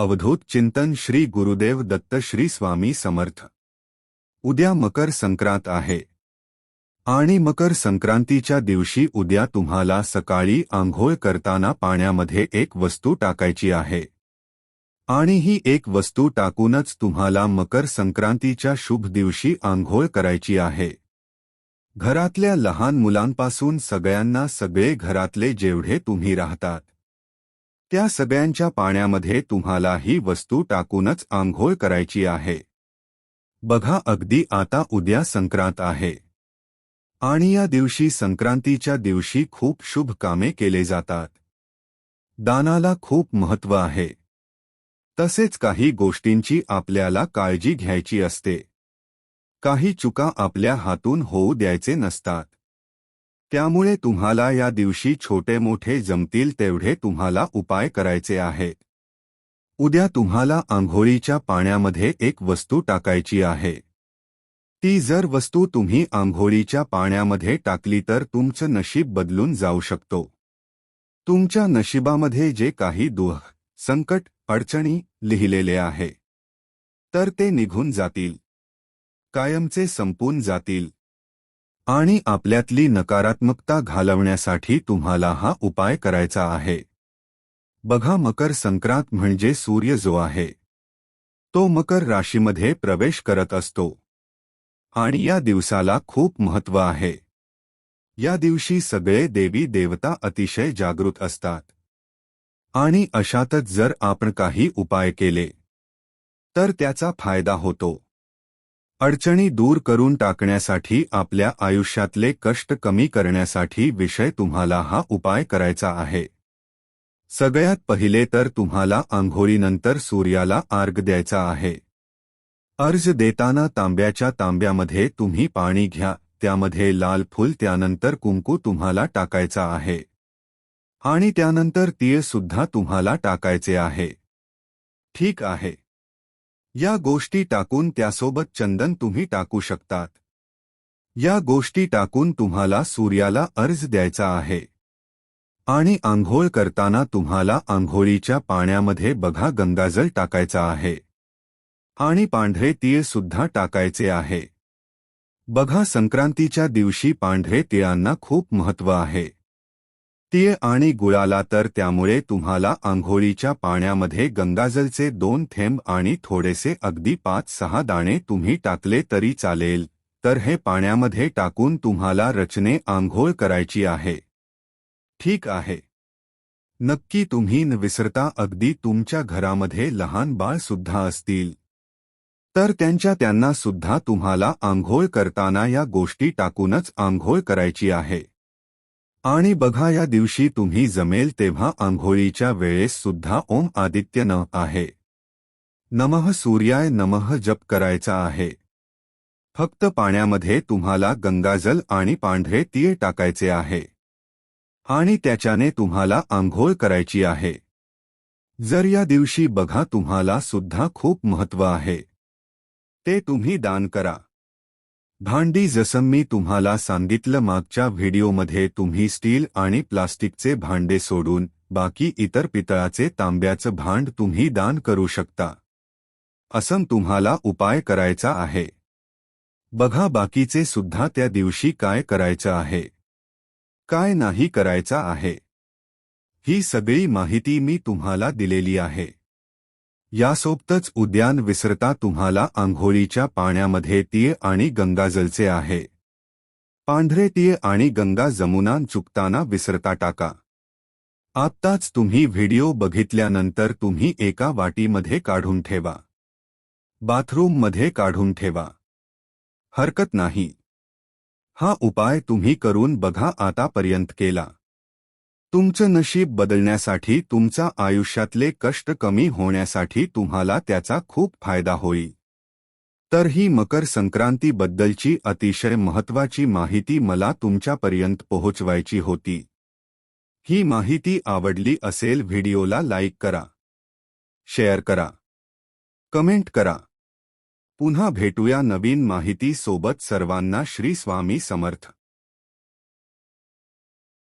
अवधूत चिंतन श्री गुरुदेव दत्त श्री स्वामी समर्थ. उद्या मकर संक्रांत आहे. आणि मकर संक्रांतीच्या दिवशी उद्या तुम्हाला सकाळी आंघोळ करताना पाण्यामध्ये एक वस्तू टाकायची आहे. आणि ही एक वस्तू टाकूनच तुम्हाला मकर संक्रांतीच्या शुभ दिवशी आंघोळ करायची आहे. घरातल्या लहान मुलांपासून सगळ्यांना सगळे घरातले जेवढे तुम्ही राहतात त्या सगळ्यांच्या पाण्यामध्ये तुम्हाला ही वस्तू टाकूनच आंघोळ करायची आहे. बघा अगदी आता उद्या संक्रांत आहे. आणि या दिवशी संक्रांतीच्या दिवशी खूप शुभ कामे केले जातात. दानाला खूप महत्त्व आहे. तसेच काही गोष्टींची आपल्याला काळजी घ्यायची असते. काही चुका आपल्या हातून होऊ द्यायचे नसतात. त्यामुळे तुम्हाला या दिवशी छोटे मोठे जमतील तेवढे तुम्हाला उपाय करायचे आहेत उद्या तुम्हाला आंघोळीच्या पाण्यामध्ये एक वस्तू टाकायची आहे. ती जर वस्तू तुम्ही आंघोळीच्या पाण्यामध्ये टाकली तर तुमचं नशीब बदलून जाऊ शकतो. तुमच्या नशिबामध्ये जे काही दुह संकट अडचणी लिहिलेले आहे. तर ते निघून जातील. कायमचे संपून जातील. आणि आपल्यातली नकारात्मकता घालवण्यासाठी तुम्हाला हा उपाय करायचा आहे. बघा मकर संक्रांत म्हणजे सूर्य जो आहे. तो मकर राशीमध्ये प्रवेश करत असतो. आणि या दिवसाला खूप महत्त्व आहे. या दिवशी सगळे देवी देवता अतिशय जागृत असतात. आणि अशातच जर आपण काही उपाय केले तर त्याचा फायदा होतो. अडचणी दूर करून टाकण्यासाठी आपल्या आयुष्यातले कष्ट कमी करण्यासाठी विषय तुम्हाला हा उपाय करायचा आहे. सगळ्यात पहिले तर तुम्हाला आंघोळीनंतर सूर्याला आर्ग द्यायचा आहे. अर्ज देताना तांब्याच्या तांब्यामध्ये तुम्ही पाणी घ्या त्यामध्ये लाल फूल त्यानंतर कुंकू तुम्हाला टाकायचा आहे. आणि त्यानंतर तीळ सुद्धा तुम्हाला टाकायचे आहे. ठीक आहे. या गोष्टी टाकून त्यासोबत चंदन तुम्ही टाकू शकतात. या गोष्टी टाकून तुम्हाला सूर्याला अर्ज द्यायचा आहे. आणि आंघोळ करताना तुम्हाला आंघोळीच्या पाण्यामध्ये बघा गंगाजल टाकायचा आहे. आणि पांढरे तीळ सुद्धा टाकायचे आहे. बघा संक्रांतीच्या दिवशी पांढरे तिळांना खूप महत्त्व आहे. तीळ आणि गुळाला तर त्यामुळे तुम्हाला आंघोळीच्या पाण्यामध्ये गंगाजलचे दोन थेंब आणि थोडेसे अगदी पाच सहा दाणे तुम्ही टाकले तरी चालेल तर हे पाण्यामध्ये टाकून तुम्हाला रचने आंघोळ करायची आहे. ठीक आहे. नक्की तुम्ही न विसरता अगदी तुमच्या घरामध्ये लहान बाळ सुद्धा असतील. तर त्यांच्या त्यांना सुद्धा तुम्हाला आंघोळ करताना या गोष्टी टाकूनच आंघोळ करायची आहे. आणि बघा या दिवशी तुम्ही जमेल तेव्हा आंघोळीच्या वेळेस सुद्धा ओम आदित्य न आहे. नमः सूर्याय नमः जप करायचा आहे. फक्त पाण्यामध्ये तुम्हाला गंगाजल आणि पांढरे तीळ टाकायचे आहे. आणि त्याच्याने तुम्हाला आंघोळ करायची आहे. जर या दिवशी बघा तुम्हाला सुद्धा खूप महत्त्व आहे. ते तुम्ही दान करा. भांडी जसं मी तुम्हाला सांगितलं मागच्या व्हिडिओमध्ये तुम्ही स्टील आणि प्लास्टिकचे भांडे सोडून बाकी इतर पितळाचे तांब्याचं भांड तुम्ही दान करू शकता. असं तुम्हाला उपाय करायचा आहे. बघा बाकीचे सुद्धा त्या दिवशी काय करायचं आहे. काय नाही करायचा आहे. ही सगळी माहिती मी तुम्हाला दिलेली आहे. यासोबतच उद्यान विसरता तुम्हाला आंघोळीच्या पाण्यामध्ये तीळ आणि गंगाजलचे आहे. पांढरे तीळ आणि गंगा जमुनान चुकताना विसरता टाका. आत्ताच तुम्ही व्हिडिओ बघितल्यानंतर तुम्ही एका वाटीमध्ये काढून ठेवा. बाथरूममध्ये काढून ठेवा. हरकत नाही. हा उपाय तुम्ही करून बघा आतापर्यंत केला. तुमचं नशीब बदलण्यासाठी तुमचा आयुष्यातले कष्ट कमी होण्यासाठी तुम्हाला त्याचा खूप फायदा होईल. तर ही मकर संक्रांतीबद्दलची अतिशय महत्वाची माहिती मला तुमच्यापर्यंत पोहोचवायची होती. ही माहिती आवडली असेल व्हिडिओला लाईक करा. शेअर करा. कमेंट करा. पुन्हा भेटूया नवीन माहिती सोबत सर्वांना श्री स्वामी समर्थ.